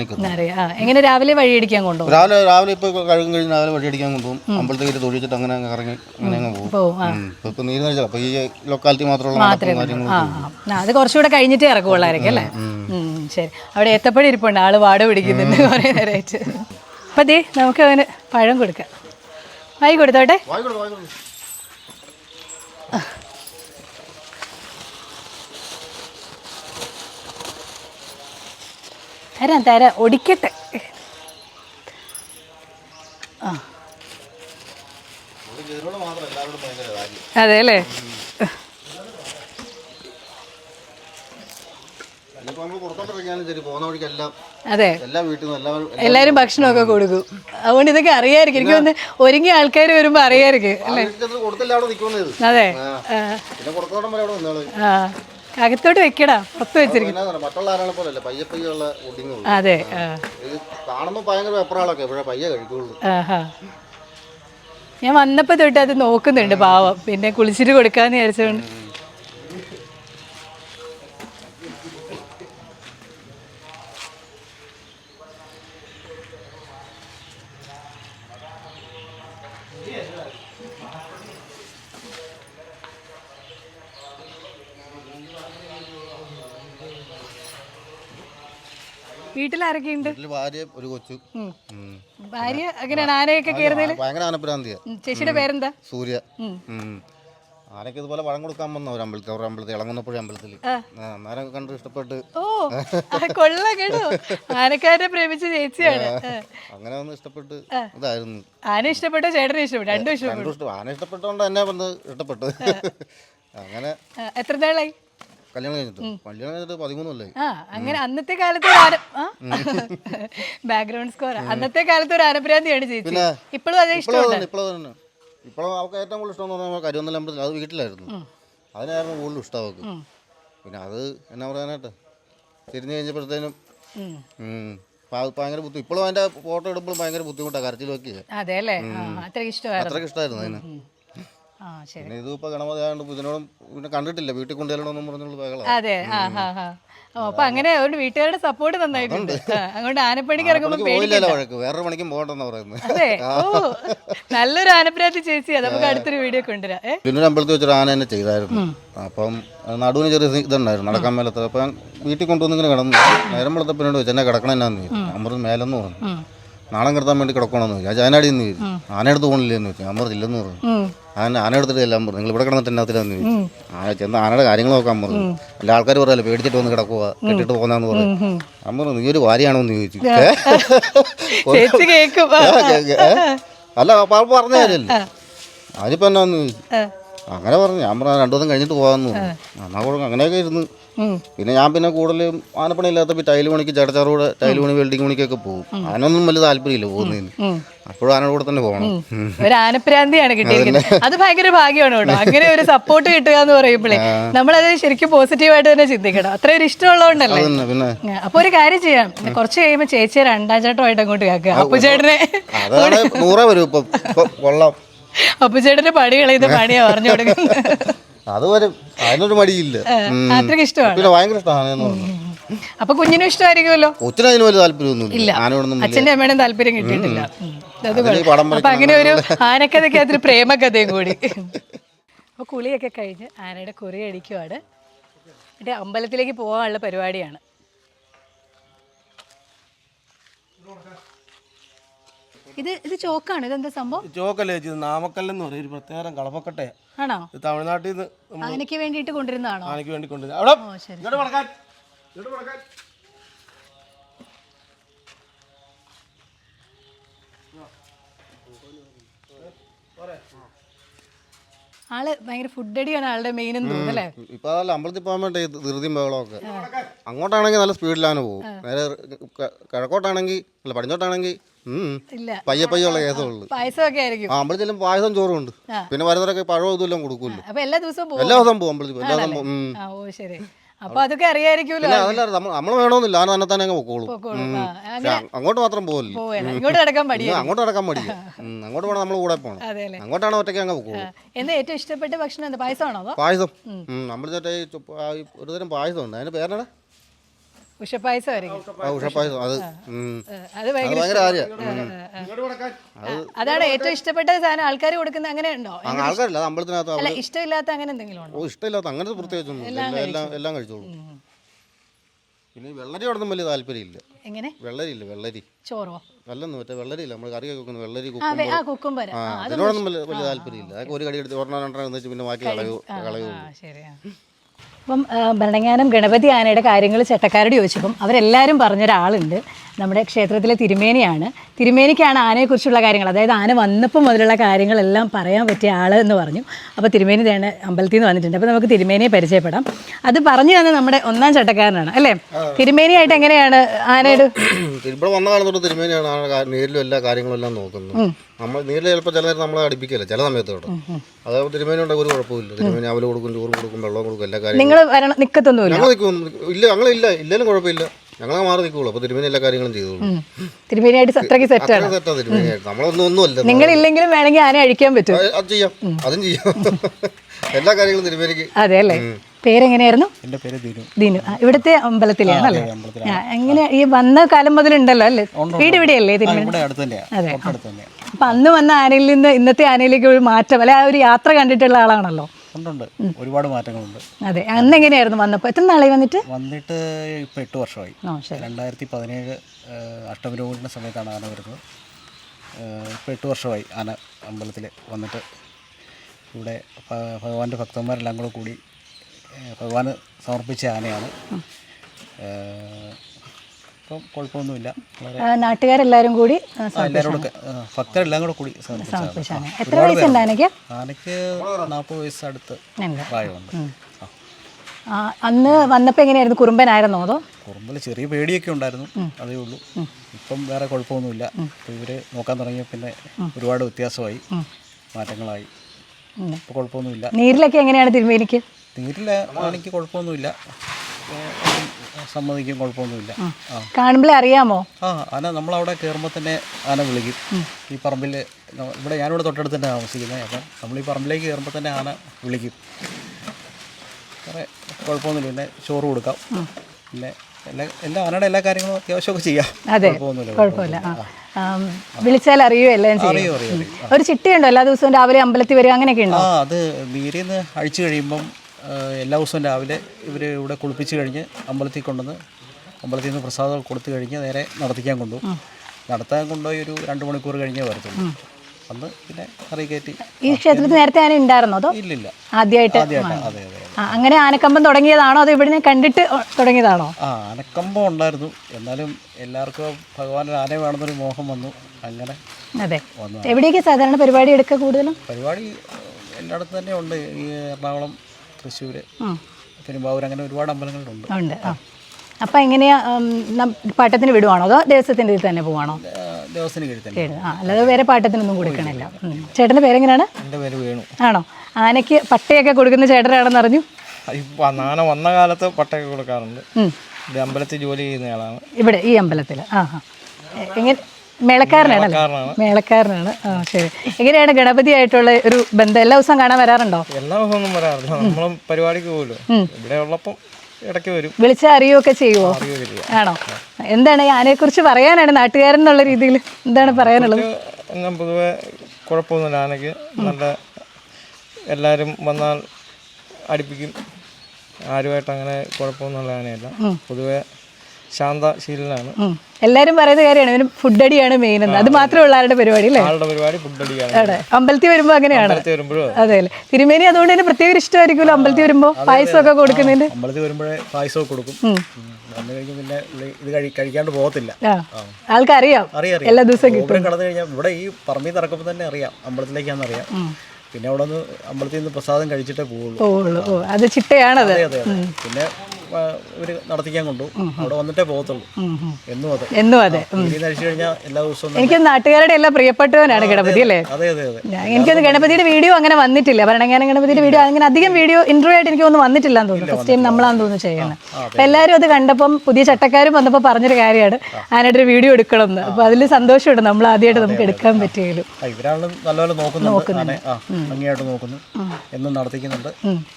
ആ, എങ്ങനെ രാവിലെ വഴി അടിക്കാൻ കൊണ്ടുപോകും? രാവിലെ രാവിലെ ഇപ്പൊ കഴുകും കഴിഞ്ഞ് രാവിലെ വഴിയടിക്കാൻ കൊണ്ടുപോകും. അമ്പലത്തേക്ക് തൊഴിച്ചിട്ട് അങ്ങനെ അങ്ങ് ഇറങ്ങി അങ്ങനെ അങ്ങ് പോകും. ഇപ്പൊ നീര് അപ്പൊ ഈ ലൊക്കാലിറ്റി മാത്രമുള്ള കാര്യങ്ങളും അത് കുറച്ചുകൂടെ കഴിഞ്ഞിട്ടേ ഇറക്കുള്ളായിരിക്കും അല്ലേ? ശരി. അവിടെ ഏത്തപ്പഴം ഇരിപ്പുണ്ട് ആൾ വാട പിടിക്കുന്നുണ്ട് കുറേ നേരമായിട്ട് അപ്പൊ ദേ നമുക്ക് അവന് പഴം കൊടുക്കാം. വായി കൊടുത്തോട്ടെ. തരാം തരാം. ഒടിക്കട്ടെ. ആ. അതെ അല്ലേ? അതെ. എല്ലാരും ഭക്ഷണമൊക്കെ കൊടുക്കും. അതുകൊണ്ട് ഇതൊക്കെ അറിയായിരിക്കും. എനിക്ക് വന്ന് ഒരുങ്ങിയ ആൾക്കാർ വരുമ്പോ അറിയായിരിക്കും അല്ലേ? അതെ. ആ, അകത്തോട്ട് വെക്കടാ പുറത്ത് വെച്ചിരിക്കും. അതെ ഞാൻ വന്നപ്പോ തൊട്ട് അത് നോക്കുന്നുണ്ട് പാവം. പിന്നെ കുളിച്ചിട്ട് കൊടുക്കാന്ന് വിചാരിച്ചോണ്ട്. വീട്ടിൽ ആരൊക്കെയുണ്ട് വീട്ടിൽ ഭാര്യ ഒരു കൊച്ചു. ഭാര്യ എങ്ങനെയാണ്? ആനയൊക്കെ കയറുന്നതിൽ ഭയങ്കര ആനപ്രാന്തിയാ ചേച്ചിയുടെ പേരെന്താ? സൂര്യ. ആനയ്ക്ക് ഇതുപോലെ വളം കൊടുക്കാൻ വന്ന ഒരു അമ്പലത്തിൽ. ഒരു അമ്പലത്തിൽ ഇളങ്ങുന്നപ്പോഴും അമ്പലത്തിൽ അന്നേരം കണ്ട് ഇഷ്ടപ്പെട്ട്. ഓ കൊള്ള കേട്ടോ. ആനക്കാരെ പ്രേമിച്ച ചേച്ചിയാണ്. അങ്ങനെ ഒന്ന് ഇഷ്ടപ്പെട്ട് ഇതായിരുന്നു. ആന ഇഷ്ടപ്പെട്ട ചേട്ടനെ ഇഷ്ടപ്പെട്ടു രണ്ടും ഇഷ്ടപ്പെട്ടു. ആന ഇഷ്ടപ്പെട്ടോണ്ട് എന്നെ വന്ന് ഇഷ്ടപ്പെട്ടു. അങ്ങനെ എത്ര നാളായി? കല്യാണം കഴിഞ്ഞിട്ട്. കല്യാണം കഴിഞ്ഞിട്ട് പതിമൂന്നല്ലേ ആ അങ്ങനെ അന്നത്തെ കാലത്ത് ഒരു ബാക്ക്ഗ്രൗണ്ട് സ്കോർ അന്നത്തെ കാലത്ത് ഒരു ആനപ്രാന്തിയാണ് ചേച്ചി. ഇപ്പോഴും അതേ ഇപ്പോഴും ഇപ്പോഴും തന്നെ ഇപ്പോഴും അവൾക്ക് ഏറ്റവും കൂടുതൽ ഇഷ്ടം എന്ന് പറഞ്ഞാൽ കരുവന്നല്ല അമ്പലത്തിൽ. അത് വീട്ടിലായിരുന്നു. അതിനായിരുന്നു കൂടുതൽ ഇഷ്ടം അവൾക്ക് പിന്നെ അത് എന്നാ പറയാനായിട്ട്? തിരിഞ്ഞു കഴിഞ്ഞപ്പോഴത്തേനും ഉം. ഉം. ഭ- ഭയങ്കര ബുദ്ധി ഇപ്പോഴും അതിന്റെ ഫോട്ടോ എടുക്കുമ്പോൾ ഭയങ്കര ബുദ്ധിമുട്ടാണ് കരച്ചിലൊക്കെ അതെ അല്ലേ? ആ അത്ര ഇഷ്ടമായിരുന്നു. അത്രയ്ക്ക് ഇഷ്ടമായിരുന്നു അതിന്. പിന്നെ ഇതിപ്പോ ഗണപതി ആയതുകൊണ്ട് ഇതിനോടും പിന്നെ കണ്ടിട്ടില്ല. വീട്ടിൽ കൊണ്ടുവരണമെന്നും പറഞ്ഞുള്ള ബഹള. അതെ ആ ഹാ ഹാ. ഓ അപ്പൊ അങ്ങനെ അവരുടെ വീട്ടുകാരുടെ സപ്പോർട്ട് നന്നായിട്ടുണ്ട്. ആ, അതുകൊണ്ട് ആനപ്പണിക്ക് ഇറങ്ങുമ്പോൾ പേടിക്കണ്ട പോയില്ലല്ലോ വഴക്ക്. വേറൊരു പണിക്കും പോകണ്ടെന്ന് പറയുന്നത്. അതെ <laughs> ഓ നല്ലൊരു ആനപ്രാന്തി ചേച്ചി. നമുക്ക് അടുത്തൊരു വീഡിയോ കൊണ്ടുവരാം. ഏ? പിന്നെ ഒരു അമ്പലത്തിൽ വെച്ചൊരു ആന തന്നെ ചെയ്തായിരുന്നു. അപ്പം അത് നടുവിന് ചെറിയ സി- ഇതുണ്ടായിരുന്നു നടക്കാൻ മേലത്ത് അപ്പം ഞാൻ വീട്ടിൽ കൊണ്ടുവന്ന് ഇങ്ങനെ കിടന്നു. നേരം വെളുത്തപ്പിനോട് വെച്ച് എന്നെ കിടക്കണം എന്നാന്ന് ചോദിച്ചു അമ്മ മേലെന്ന് പറഞ്ഞു. നാണം കിടത്താൻ വേണ്ടി കിടക്കണമെന്ന് ചോദിച്ചു. ഞാൻ ചായനാടി എന്ന് ചോദിച്ചു. ആന എടുത്ത് പോകണില്ലെന്ന് ചോദിച്ചു. അമൃത് ഇല്ലെന്ന് പറഞ്ഞു. ഉം. ആന ആന എടുത്തിട്ട് എല്ലാം പറഞ്ഞു. നിങ്ങൾ ഇവിടെ കിടന്നിട്ട് എന്നാത്തിലാന്ന് ചോദിച്ചു. ആന ചെന്ന് ആനയുടെ കാര്യങ്ങൾ നോക്കാൻ പറഞ്ഞു. എല്ലാ ആൾക്കാർ പറയാലോ പേടിച്ചിട്ട് വന്ന് കിടക്കുക കെട്ടിട്ട് പോകുന്ന പറഞ്ഞു പറഞ്ഞു നീ ഒരു വാരിയാണോന്ന് എന്ന് ചോദിച്ചു? <laughs> അല്ല പറഞ്ഞു കാര്യമല്ലേ? അതിപ്പോ എന്നാന്ന് ചോദിച്ചു. അങ്ങനെ പറഞ്ഞു. ഞാൻ പറഞ്ഞു രണ്ടു ദിവസം കഴിഞ്ഞിട്ട് പോകാമെന്ന് എന്നാ കൊടുക്കും അങ്ങനെയൊക്കെ ഇരുന്ന്. പിന്നെ ഞാൻ പിന്നെ കൂടുതലും ആനപ്പണി ഇല്ലാത്തപ്പോൾ ടൈൽ പണിക്ക് ചടച്ചാറൂടെ ടൈൽ പണി വെൽഡിങ് പണിക്കൊക്കെ പോകും. അതിനൊന്നും വലിയ താല്പര്യമില്ല പോകുന്നതിന്. അപ്പോഴും ആനയുടെ കൂടെ തന്നെ പോകണം. ഒരു ആനപ്രാന്തിയാണ് കിട്ടിയിരിക്കുന്നത്. അത് ഭയങ്കര ഭാഗ്യമാണ് കേട്ടോ. അങ്ങനെ ഒരു സപ്പോർട്ട് കിട്ടുക എന്ന് പറയുമ്പോഴേ നമ്മളത് ശരിക്കും പോസിറ്റീവായിട്ട് തന്നെ ചിന്തിക്കണം. അത്ര ഒരു ഇഷ്ടമുള്ളതുകൊണ്ടല്ലേ? അപ്പൊ ഒരു കാര്യം ചെയ്യാം. കുറച്ച് കഴിയുമ്പോ ചേച്ചിയെ രണ്ടാം ചേട്ടമായിട്ട് അങ്ങോട്ട് കേൾക്കുക. അപ്പു ചേട്ടനെ അതാണ് നൂറേ വരും. ഇപ്പം ഇപ്പം കൊള്ളാം. അപ്പു ചേട്ടന്റെ പണി കളയുന്ന പണിയാ പറഞ്ഞു കൊടുക്കുന്നത്. അത് വരും അതിനൊരു മടിയില്ല. അത്രയ്ക്ക് ഇഷ്ടമാണ്. പിന്നെ ഭയങ്കര ഇഷ്ടമാണ് അപ്പൊ കുഞ്ഞിനും ഇഷ്ടമായിരിക്കുമല്ലോ? കൊച്ചിന് അതിന് വലിയ വലിയ അച്ഛന്റെ അമ്മയുടെയും താല്പര്യം കിട്ടിയിട്ടില്ല. അപ്പൊ അങ്ങനെ ഒരു ആനക്കഥയ്ക്ക് അതൊരു പ്രേമകഥയും കൂടി. <laughs> അപ്പൊ കുളിയൊക്കെ കഴിഞ്ഞ് ആനയുടെ കുറി അടിക്കുവാണ്. എന്നിട്ട് അമ്പലത്തിലേക്ക് പോകാനുള്ള പരിപാടിയാണ്. ഇത് ഇത് ചോക്കാണ് ഇതെന്താ സംഭവം? ചോക്കല്ലേ ചേച്ചി നാമക്കല്ലെന്ന് പറയും ഒരു പ്രത്യേകം കളപ്പക്കട്ടയാ ആണോ? ഇത് തമിഴ്നാട്ടിൽ നിന്ന് വേണ്ടിട്ട് ആനയ്ക്ക് വേണ്ടിയിട്ട് കൊണ്ടിരുന്നതാണോ ആനയ്ക്ക് വേണ്ടി കൊണ്ടുവരുന്നത്. അവിടെ ഓ ശരി ഇങ്ങോട്ട് മടക്കാൻ. ഇങ്ങോട്ട് മടക്കാൻ. ആൾ ഭയങ്കര ഫുഡ് അടിയാണ് ആളുടെ മെയിൻ എന്ന് ഇപ്പൊ അതല്ല അമ്പലത്തിൽ പോകാൻ വേണ്ടി ധൃതിയും ബഹളമൊക്കെ അങ്ങോട്ടാണെങ്കിൽ നല്ല സ്പീഡിലാണ് പോകും നേരെ കിഴക്കോട്ടാണെങ്കിൽ അല്ല പടിഞ്ഞോട്ടാണെങ്കിൽ ഇല്ല. പയ്യ പയ്യ ഉള്ള പായസമൊക്കെ ആയിരിക്കും. ആ പായസം ചോറും ഉണ്ട് പിന്നെ വരുന്നവരൊക്കെ പഴവും ഇതെല്ലാം കൊടുക്കുമല്ലോ. അപ്പൊ എല്ലാ ദിവസവും പോകും. എല്ലാ ദിവസവും പോകും അമ്പലത്തിൽ. എല്ലാ ദിവസവും പോകും. ഉം. ആ ഓ ശരി. അപ്പൊ അതൊക്കെ അറിയായിരിക്കുമല്ലോ അതല്ല നമ്മൾ നമ്മൾ വേണമെന്നില്ല. തന്നെ തന്നെ അങ്ങ് പൊക്കോളും. പൊക്കോളും. ഉം. ആ, പക്ഷെ അങ്ങോട്ട് മാത്രം പോകല്ലോ പോവേല ഇങ്ങോട്ട് നടക്കാൻ അങ്ങോട്ട് നടക്കാൻ മടിയ അങ്ങോട്ട് പോകണം നമ്മൾ കൂടെ പോകണം അതെ അല്ലേ അങ്ങോട്ടാണ് ഒറ്റയ്ക്ക് അങ്ങ് പൊക്കോളൂ. എന്താ ഏറ്റവും ഇഷ്ടപ്പെട്ട ഭക്ഷണം എന്താ? പായസമാണോ അതോ? പായസം. അമ്പലത്തെ ഒരു തരം പായസം ഉണ്ട് അതിന് പേരണ ഉഷപ്പായസം ആയിരിക്കും. ആ ഉഷപ്പായസം. അത്. അത് ഭയങ്കര അതാണ് ഏറ്റവും ഇഷ്ടപ്പെട്ട സാധനം. ആൾക്കാർ കൊടുക്കുന്ന അങ്ങനെ ഉണ്ടോ? ആൾക്കാരില്ല. അമ്പലത്തിനകത്ത് അല്ല ഇഷ്ടമില്ലാത്ത അങ്ങനെ എന്തെങ്കിലും ഉണ്ടോ? ഓ ഇഷ്ടമില്ലാത്ത അങ്ങനത്തെ പ്രത്യേകിച്ചൊന്നും ഇല്ല. എല്ലാം എല്ലാം കഴിച്ചോളൂ. പിന്നെ വെള്ളരി വെള്ളരിയോടൊന്നും വലിയ താല്പര്യമില്ല. എങ്ങനെ? വെള്ളരി ഇല്ല വെള്ളരി. ചോറോ? അല്ലെന്ന് മറ്റേ വെള്ളരി ഇല്ല നമ്മൾ കറിയൊക്കെ വെക്കുന്ന വെള്ളരി അതിനോടൊന്നും വലിയ വലിയ താല്പര്യമില്ല. ഒരു കടി എടുത്ത് ഒരെണ്ണം രണ്ടെണ്ണം വെച്ച് പിന്നെ ബാക്കി കളയൂ കളയൂ ശരിയാ. അപ്പം ഭരണങ്ങാനം ഗണപതി ആനയുടെ കാര്യങ്ങൾ ചട്ടക്കാരോട് ചോദിച്ചപ്പം അവരെല്ലാവരും പറഞ്ഞൊരാളുണ്ട്. നമ്മുടെ ക്ഷേത്രത്തിലെ തിരുമേനിയാണ്. തിരുമേനിക്കാണ് ആനയെക്കുറിച്ചുള്ള കാര്യങ്ങൾ. അതായത് ആന വന്നപ്പോൾ മുതലുള്ള കാര്യങ്ങളെല്ലാം പറയാൻ പറ്റിയ ആൾ എന്ന് പറഞ്ഞു. അപ്പോൾ തിരുമേനി തേണ അമ്പലത്തിൽ നിന്ന് വന്നിട്ടുണ്ട്. അപ്പോൾ നമുക്ക് തിരുമേനിയെ പരിചയപ്പെടാം. അത് പറഞ്ഞു തന്നെ നമ്മുടെ ഒന്നാം ചട്ടക്കാരനാണ് അല്ലേ? തിരുമേനിയായിട്ട് എങ്ങനെയാണ് ആനയുടെ ഇവിടെ വന്ന കാലം തൊട്ട് തിരുമേനിയാണ് നേരിലും എല്ലാ കാര്യങ്ങളും എല്ലാം നോക്കുന്നത് നമ്മൾ നേരിൽ ചിലപ്പോൾ ചില നേരം നമ്മളെ അടുപ്പിക്കില്ല? ചില സമയത്ത് കേട്ടോ അതായത് തിരുമേനി ഉണ്ടെങ്കിൽ ഒരു കുഴപ്പമില്ല തിരുമേനി അവൽ കൊടുക്കും ചോറ് കൊടുക്കും വെള്ളം കൊടുക്കും എല്ലാ കാര്യങ്ങളും നിങ്ങൾ വരണം നിൽക്കത്തൊന്നുമില്ല ഞങ്ങൾ നിൽക്കും ഇല്ല ഞങ്ങളില്ല ഇല്ലെങ്കിലും കുഴപ്പമില്ല. ഞങ്ങളെ മാറി നിൽക്കുള്ളൂ അപ്പൊ തിരുമേനി എല്ലാ കാര്യങ്ങളും ചെയ്തോളൂ. തിരുമേനിയായിട്ട് അത്രയ്ക്ക് സെറ്റാണ് അത്ര സെറ്റാ തിരുമേനിയായിട്ട് നമ്മളൊന്നും ഒന്നുമല്ല. നിങ്ങളില്ലെങ്കിലും വേണമെങ്കിൽ ആനെ അഴിക്കാൻ പറ്റും. അത് ചെയ്യാം. അതും ചെയ്യാം. എല്ലാ കാര്യങ്ങളും തിരുമേനിക്ക്. അതെ അല്ലേ? പേരെങ്ങനെയായിരുന്നു? എന്റെ പേര് ദിനു. ദിനു. ആ, ഇവിടുത്തെ അമ്പലത്തിലാണല്ലേ ആ, എങ്ങനെ ഈ വന്ന കാലം മുതലുണ്ടല്ലോ അല്ലേ? വീട് ഇവിടെയല്ലേ തിരുമേനി? ഇവിടെ അടുത്ത് തന്നെയാണ് അതെ തൊട്ടടുത്ത് തന്നെയാണ് അപ്പൊ അന്ന് വന്ന ആനയിൽ നിന്ന് ഇന്നത്തെ ആനയിലേക്ക് ഒരു മാറ്റം അല്ലെ? ആ ഒരു യാത്ര കണ്ടിട്ടുള്ള ആളാണല്ലോ. ഉണ്ടുണ്ട് ഒരുപാട് മാറ്റങ്ങളുണ്ട്. അതെ. അന്ന് എങ്ങനെയായിരുന്നു വന്നപ്പോൾ എത്ര നാളായി വന്നിട്ട്? വന്നിട്ട് ഇപ്പോൾ എട്ട് വർഷമായി. രണ്ടായിരത്തി പതിനേഴ് അഷ്ടമിരോഹിണിന്റെ സമയത്താണ് ആന വരുന്നത്. ഇപ്പോൾ എട്ട് വർഷമായി ആന അമ്പലത്തിൽ വന്നിട്ട്. ഇവിടെ ഭഗവാന്റെ ഭക്തന്മാരെല്ലാം കൂടെ കൂടി ഭഗവാന് സമർപ്പിച്ച ആനയാണ്. ഇപ്പം കുഴപ്പമൊന്നുമില്ല. നാട്ടുകാരെല്ലാവരും കൂടി എല്ലാവരും ഭക്തരെല്ലാം കൂടെ കൂടി എത്ര വയസ്സുണ്ട് ആനയ്ക്ക്? ആനയ്ക്ക് നാൽപ്പത് വയസ്സടുത്ത് അടുത്ത് പ്രായമുണ്ട്. അന്ന് വന്നപ്പോൾ എങ്ങനെയായിരുന്നു? കുറുമ്പനായിരുന്നോ അതോ? കുറുമ്പിൽ ചെറിയ പേടിയൊക്കെ ഉണ്ടായിരുന്നു അതേ ഉള്ളൂ. ഇപ്പം വേറെ കുഴപ്പമൊന്നുമില്ല. ഇപ്പം ഇവർ നോക്കാൻ തുടങ്ങിയ പിന്നെ ഒരുപാട് വ്യത്യാസമായി. മാറ്റങ്ങളായി. ഇപ്പോൾ കുഴപ്പമൊന്നുമില്ല. നീരിലൊക്കെ എങ്ങനെയാണ് തിരുമേനിക്ക്? നീരിൽ ആണെങ്കിൽ കുഴപ്പമൊന്നുമില്ല. സമ്മതിക്കും കുഴപ്പമൊന്നുമില്ല. കാണുമ്പോഴേ അറിയാമോ? ആ ആന നമ്മളവിടെ കയറുമ്പോൾ തന്നെ ആന വിളിക്കും. ഈ പറമ്പിൽ ഇവിടെ ഞാനിവിടെ തൊട്ടടുത്ത് തന്നെ താമസിക്കുന്നത് അപ്പം നമ്മൾ ഈ പറമ്പിലേക്ക് കയറുമ്പോൾ തന്നെ ആന വിളിക്കും. വേറെ കുഴപ്പമൊന്നുമില്ല പിന്നെ ചോറ് കൊടുക്കാം. പിന്നെ എല്ലാ എല്ലാ ആനയുടെ എല്ലാ കാര്യങ്ങളും അത്യാവശ്യമൊക്കെ ചെയ്യാം. അതെ കുഴപ്പമൊന്നുമില്ല കുഴപ്പമില്ല. വിളിച്ചാൽ അറിയോ എല്ലാം അറിയോ ഒരു ചിട്ടയുണ്ടോ എല്ലാ ദിവസവും രാവിലെ അമ്പലത്തിൽ വരിക അങ്ങനെയൊക്കെ ഉണ്ടോ? ആ അത് മീരിന്ന് അഴിച്ചു കഴിയുമ്പം എല്ലാ ദിവസവും രാവിലെ ഇവർ ഇവിടെ കുളിപ്പിച്ച് കഴിഞ്ഞ് അമ്പലത്തിൽ കൊണ്ടുവന്ന് അമ്പലത്തിൽ നിന്ന് പ്രസാദം കൊടുത്തു കഴിഞ്ഞ് നേരെ നടത്തിക്കാൻ കൊണ്ടുപോകും. നടത്താൻ കൊണ്ടുപോയി ഒരു രണ്ട് മണിക്കൂർ കഴിഞ്ഞേ വരത്തുള്ളൂ. അന്ന് പിന്നെ കറി കയറ്റി ഈ ക്ഷേത്രത്തിൽ നേരത്തെ ആന ഉണ്ടായിരുന്നോ അതോ? ഇല്ലില്ല. ആദ്യമായിട്ട്? അങ്ങനെ ആനക്കമ്പം തുടങ്ങിയതാണോ അതോ ഇവിടെ കണ്ടിട്ട് തുടങ്ങിയതാണോ? ആ ആനക്കമ്പം ഉണ്ടായിരുന്നു. എന്നാലും എല്ലാവർക്കും ഭഗവാൻ ആന വേണമെന്നൊരു മോഹം വന്നു. അങ്ങനെ അതെ. എവിടെയൊക്കെ സാധാരണ പരിപാടി എടുക്കുക കൂടുതലും? പരിപാടി എല്ലായിടത്തും തന്നെ ഉണ്ട്. ഈ എറണാകുളം തൃശ്ശൂർ പെരുമ്പാവൂർ അങ്ങനെ ഒരുപാട് അമ്പലങ്ങളുണ്ട്. ഉണ്ട് അപ്പം എങ്ങനെയാ പാട്ടത്തിന് വിടുവാണോ? അതോ ദേവസ്വത്തിന്റെ ഇതിൽ തന്നെ പോവാണോ? ദേവസ്വത്തിന് കീഴിൽ തന്നെ. ആ. അല്ലാതെ വേറെ പാട്ടത്തിനൊന്നും കൊടുക്കണില്ല. ചേട്ടന്റെ പേരെങ്ങനെയാണ്? എന്റെ പേര് വേണു. ആണോ? ആനയ്ക്ക് പട്ടയൊക്കെ കൊടുക്കുന്ന ചേട്ടനാണെന്ന് അറിഞ്ഞു? ആന നാന വന്ന കാലത്ത് പട്ടയൊക്കെ കൊടുക്കാറുണ്ട്. അമ്പലത്തിൽ ജോലി ചെയ്യുന്നയാളാണ് ഇവിടെ ഈ അമ്പലത്തിൽ ആ എങ്ങനെ മേളക്കാരനാണ്. മേളക്കാരനാണ്. ആ ശരി. എങ്ങനെയാണ് ഗണപതിയായിട്ടുള്ള ഒരു ബന്ധം? എല്ലാ ദിവസവും കാണാൻ വരാറുണ്ടോ? എല്ലാ ദിവസവും വരാറില്ല. നമ്മളും പരിപാടിക്ക് പോകുമല്ലോ ഇവിടെ ഉള്ളപ്പം ഇടയ്ക്ക് വരും. വിളിച്ചാൽ ചെയ്യുമോ ആണോ? എന്താണ് ഈ ആനയെക്കുറിച്ച് പറയാനാണ് നാട്ടുകാരൻ എന്നുള്ള രീതിയിൽ എന്താണ് പറയാനുള്ളത്? എന്നാൽ പൊതുവെ കുഴപ്പമൊന്നുമില്ല. ആനയ്ക്ക് നല്ല എല്ലാവരും വന്നാൽ അടുപ്പിക്കും. ആരുമായിട്ട് അങ്ങനെ കുഴപ്പമൊന്നുമുള്ള ആനയല്ല. പൊതുവെ ശാന്തശീലനാണ്. എല്ലാരും പറയുന്ന കാര്യമാണ് ഇവന് ഫുഡ് അടിയാണ് മെയിൻ എന്ന്. അത് മാത്രമേ ഉള്ള ആരുടെ പരിപാടി അല്ലേ? ആളുടെ പരിപാടി ഫുഡ് അടിയാണ്. അവിടെ അമ്പലത്തിൽ വരുമ്പോ അങ്ങനെയാണ്. അതെ. അല്ലെ. തിരുമേനി അതുകൊണ്ട് തന്നെ പ്രത്യേക ഇഷ്ടമായിരിക്കുമല്ലോ അമ്പലത്തിൽ വരുമ്പോ? പായസമൊക്കെ കൊടുക്കുന്നതിന്? അമ്പലത്തിൽ വരുമ്പോഴേ പായസം കൊടുക്കും. പിന്നെ ഇത് കഴി കഴിക്കാണ്ട് പോകത്തില്ല. ആൾക്കറിയാം. എല്ലാ ദിവസവും കിട്ടും. കടന്നു കഴിഞ്ഞാൽ ഇവിടെ ഈ പറമ്പിൽ നടക്കുമ്പോൾ തന്നെ അറിയാം അമ്പലത്തിലേക്കാണെന്ന് അറിയാം. പിന്നെ അവിടെ നിന്ന് അമ്പലത്തിൽ നിന്ന് പ്രസാദം കഴിച്ചിട്ടേ പോവുള്ളൂ. അത് ചിട്ടയാണത്. പിന്നെ ഇവർ നടത്തിക്കാൻ കൊണ്ടു. അവിടെ വന്നിട്ടേ പോകത്തുള്ളൂ. എന്നും അതെ. എന്നും അതെ. കഴിച്ചു കഴിഞ്ഞാൽ എല്ലാ ദിവസവും എനിക്ക് നാട്ടുകാരുടെ എല്ലാം പ്രിയപ്പെട്ടവനാണ് ഗണപതി അല്ലേ? അതെ അതെ അതെ. ഞാൻ- എനിക്കൊന്ന് ഗണപതിയുടെ വീഡിയോ അങ്ങനെ വന്നിട്ടില്ല. ഭരണങ്ങാനം ഗണപതിയുടെ വീഡിയോ അങ്ങനെ അധികം വീഡിയോ ഇന്റർവ്യൂ ആയിട്ട് എനിക്ക് ഒന്നും വന്നിട്ടില്ല എന്ന് തോന്നുന്നു. ഫസ്റ്റ് ടൈം നമ്മളാന്ന് തോന്നുന്നു ചെയ്യുന്നത് അപ്പൊ എല്ലാവരും അത് കണ്ടപ്പം പുതിയ ചട്ടക്കാരും വന്നപ്പോൾ പറഞ്ഞൊരു കാര്യമാണ്. ആനായിട്ട് ഒരു വീഡിയോ എടുക്കണം എന്ന് അപ്പൊ അതിൽ സന്തോഷമുണ്ട്. നമ്മൾ ആദ്യമായിട്ട് നമുക്ക് എടുക്കാൻ പറ്റിയാലും ഇവരാണ് നല്ലപോലെ നോക്കുന്നുണ്ട്. നോക്കുന്നു. എന്നും നടത്തിക്കുന്നുണ്ട്.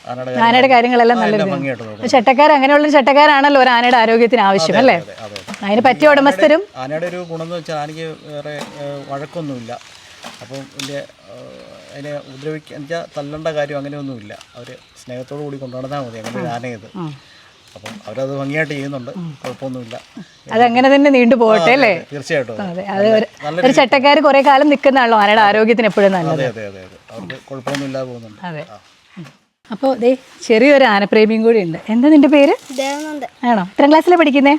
ആനയുടെ കാര്യം- ആനയുടെ കാര്യങ്ങളെല്ലാം നല്ല എല്ലാം അങ്ങനെയുള്ള ചട്ടക്കാരാണല്ലോ ഒരു ആനയുടെ ആരോഗ്യത്തിന് ആവശ്യം അല്ലേ? അതെ അതെ അതിന് പറ്റിയ ഉടമസ്ഥരും ആനയുടെ ഒരു ഗുണം എന്ന് വെച്ചാൽ ആനയ്ക്ക് വേറെ വഴക്കൊന്നുമില്ല. അപ്പം വലിയ അതിനെ ഉപദ്രവിക്കാൻ വെച്ചാൽ തള്ളേണ്ട കാര്യം അങ്ങനെയൊന്നുമില്ല. അവർ സ്നേഹത്തോടു കൂടി കൊണ്ടുനടന്നാൽ മതി അങ്ങനെ ഒരു ആനയത് അപ്പം അവരത് ഭംഗിയായിട്ട് ചെയ്യുന്നുണ്ട്. കുഴപ്പമൊന്നുമില്ല. അതങ്ങനെ തന്നെ നീണ്ടു പോകട്ടെ അല്ലേ? തീർച്ചയായിട്ടും ഒരു ചട്ടക്കാർ കുറെ കാലം നിൽക്കുന്നതാണല്ലോ ആനയുടെ ആരോഗ്യത്തിന് എപ്പോഴും നല്ലത്. അതെ അതെ അതെ അതെ. അവർക്ക് കുഴപ്പമൊന്നുമില്ലാതെ പോകുന്നുണ്ട്. അതെ. അപ്പോൾ ദേ ചെറിയൊരു ആനപ്രേമിയും കൂടി ഉണ്ട്. എന്താ നിന്റെ പേര്? ആണോ? എത്രാം ക്ലാസ്സിലാണ് പഠിക്കുന്നേ?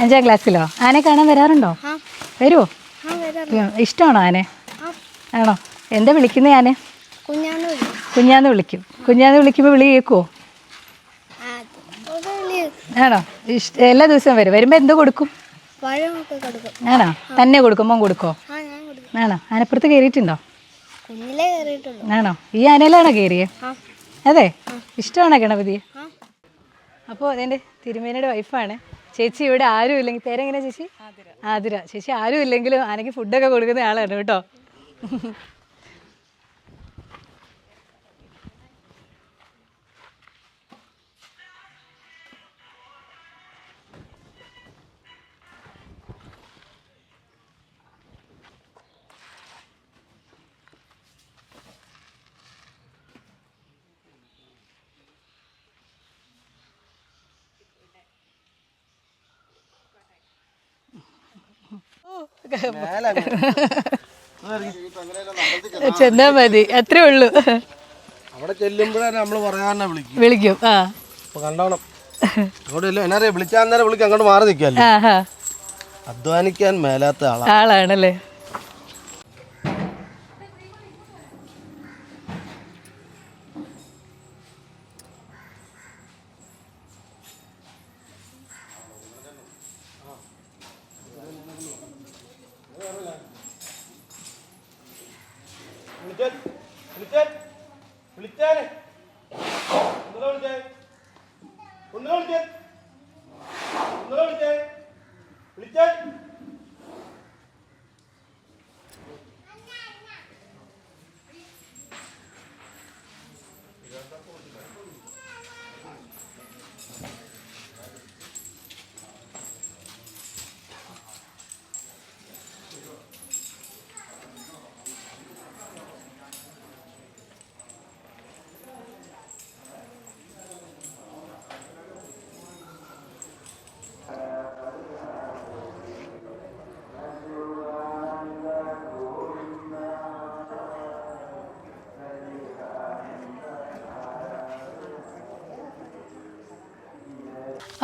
അഞ്ച്. ക്ലാസ്സിലോ? ആനെ കാണാൻ വരാറുണ്ടോ? വരുമോ ഇഷ്ടമാണോ ആനെ ആണോ? എന്താ വിളിക്കുന്നേ ആനെ കുഞ്ഞാന്ന് വിളി കുഞ്ഞാന്ന് വിളിക്കും. കുഞ്ഞാന്ന് വിളിക്കുമ്പോൾ വിളി കേൾക്കുമോ ആണോ? ഇഷ്ട എല്ലാ ദിവസവും വരും. വരുമ്പോൾ എന്തോ കൊടുക്കും? ആണോ? തന്നെ കൊടുക്കുമ്പോൾ കൊടുക്കോ. ആണോ? ആനപ്പുറത്ത് കയറിയിട്ടുണ്ടോ ആണോ? ഈ ആനയിലാണോ കയറിയേ അതെ ഇഷ്ടമാണോ ഗണപതിയെ? ആ അപ്പോൾ അതെന്റെ തിരുമേനയുടെ വൈഫാണ്. ചേച്ചി ഇവിടെ ആരും ഇല്ലെങ്കിൽ പേരെങ്ങനെയാ ചേച്ചി? ആതിര. ചേച്ചി ആരും ഇല്ലെങ്കിലും ആനയ്ക്ക് ഫുഡൊക്കെ കൊടുക്കുന്ന ആളാണ് കേട്ടോ. ചെന്നാ മതി. അത്രേ ഉള്ളൂ. അവിടെ ചെല്ലുമ്പോഴാണ് നമ്മൾ പറയാനെ വിളിക്കും. വിളിക്കും. ആ. അപ്പൊ കണ്ടോണം. എന്നാ വിളിച്ചാൽ നേരം അങ്ങോട്ട് മാറി നിൽക്കാല്ലേ? അധ്വാനിക്കാൻ മേലാത്ത ആളാണല്ലേ?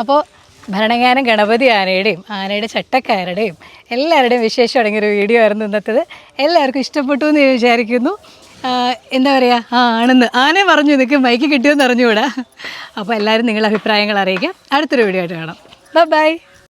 അപ്പോൾ ഭരണങ്ങാനം ഗണപതി ആനയുടെയും ആനയുടെ ചട്ടക്കാരുടെയും എല്ലാവരുടെയും വിശേഷം അടങ്ങിയൊരു വീഡിയോ ആയിരുന്നു ഇന്നത്തേത്. എല്ലാവർക്കും ഇഷ്ടപ്പെട്ടു എന്ന് വിചാരിക്കുന്നു. എന്താ പറയുക ആ ആണെന്ന്. ആനയെ പറഞ്ഞു നിനക്ക് മൈക്ക് കിട്ടിയെന്ന് അറിഞ്ഞുകൂടാ. അപ്പോൾ എല്ലാവരും നിങ്ങളുടെ അഭിപ്രായങ്ങൾ അറിയിക്കാം. അടുത്തൊരു വീഡിയോ ആയിട്ട് കാണാം. ബൈ